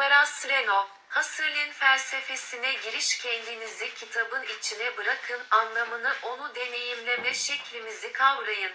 Barbara Sreno, Husserl'in felsefesine giriş kendinizi kitabın içine bırakın, anlamını onu deneyimleme şeklimizi kavrayın.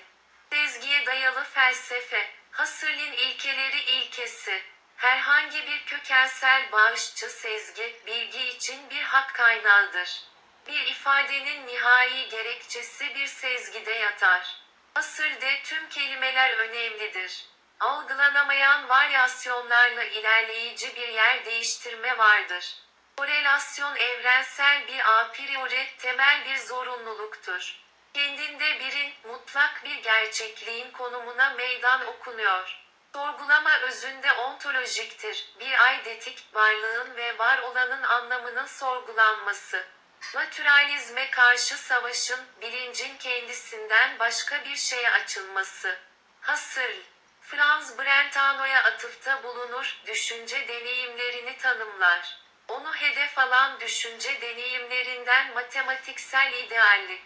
Sezgiye dayalı felsefe, Husserl'in ilkeleri ilkesi. Herhangi bir kökensel bağışçı sezgi, bilgi için bir hak kaynağıdır. Bir ifadenin nihai gerekçesi bir sezgide yatar. Husserl'de tüm kelimeler önemlidir. Algılanamayan varyasyonlarla ilerleyici bir yer değiştirme vardır. Korelasyon evrensel bir a priori, temel bir zorunluluktur. Kendinde birin, mutlak bir gerçekliğin konumuna meydan okunuyor. Sorgulama özünde ontolojiktir, bir aydetik, varlığın ve var olanın anlamının sorgulanması. Naturalizme karşı savaşın, bilincin kendisinden başka bir şeye açılması. Husserl, Franz Brentano'ya atıfta bulunur, düşünce deneyimlerini tanımlar. Onu hedef alan düşünce deneyimlerinden matematiksel ideallik,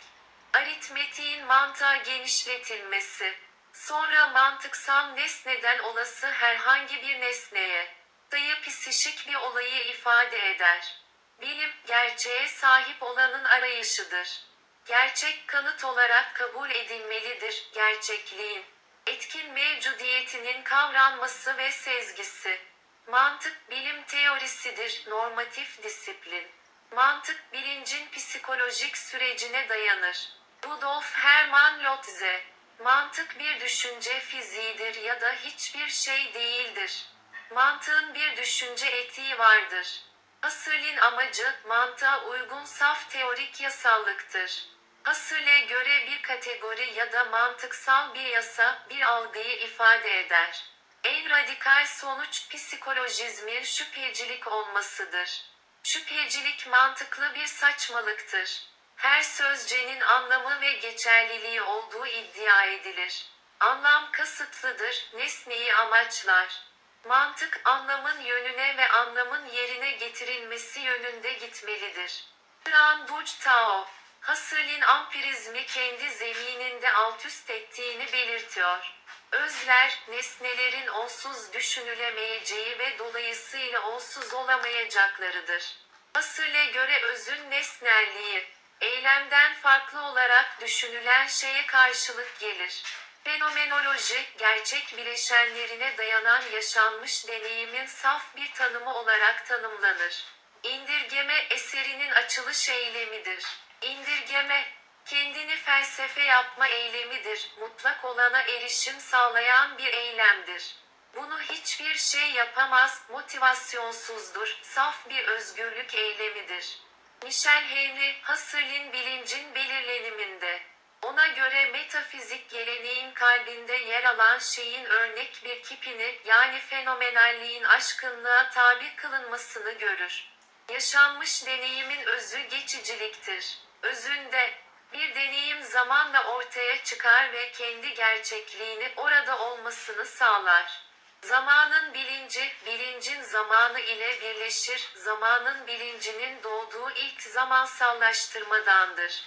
aritmetiğin mantığa genişletilmesi, sonra mantıksal nesneden olası herhangi bir nesneye, sayı psişik bir olayı ifade eder. Bilim, gerçeğe sahip olanın arayışıdır. Gerçek kanıt olarak kabul edilmelidir, gerçekliğin. Etkin mevcudiyetinin kavranması ve sezgisi. Mantık bilim teorisidir, normatif disiplin. Mantık bilincin psikolojik sürecine dayanır. Rudolf Hermann Lotze. Mantık bir düşünce fiziğidir ya da hiçbir şey değildir. Mantığın bir düşünce etiği vardır. Husserl'in amacı, mantığa uygun saf teorik yasallıktır. Husserl'e göre bir kategori ya da mantıksal bir yasa, bir algıyı ifade eder. En radikal sonuç psikolojizmin şüphecilik olmasıdır. Şüphecilik mantıklı bir saçmalıktır. Her sözcenin anlamı ve geçerliliği olduğu iddia edilir. Anlam kasıtlıdır, nesneyi amaçlar. Mantık anlamın yönüne ve anlamın yerine getirilmesi yönünde gitmelidir. Fran Tao, Husserl'in ampirizmi kendi zemininde altüst ettiğini belirtiyor. Özler, nesnelerin onsuz düşünülemeyeceği ve dolayısıyla onsuz olamayacaklarıdır. Husserl'e göre özün nesnelliği, eylemden farklı olarak düşünülen şeye karşılık gelir. Fenomenoloji, gerçek bileşenlerine dayanan yaşanmış deneyimin saf bir tanımı olarak tanımlanır. İndirgeme eserinin açılış eylemidir. İndirgeme, kendini felsefe yapma eylemidir, mutlak olana erişim sağlayan bir eylemdir. Bunu hiçbir şey yapamaz, motivasyonsuzdur, saf bir özgürlük eylemidir. Michel Henry, Husserl'in bilincin belirleniminde. Ona göre metafizik geleneğin kalbinde yer alan şeyin örnek bir kipini, yani fenomenalliğin aşkınlığa tabi kılınmasını görür. Yaşanmış deneyimin özü geçiciliktir. Özünde, bir deneyim zamanla ortaya çıkar ve kendi gerçekliğini orada olmasını sağlar. Zamanın bilinci, bilincin zamanı ile birleşir, zamanın bilincinin doğduğu ilk zamansallaştırmadandır.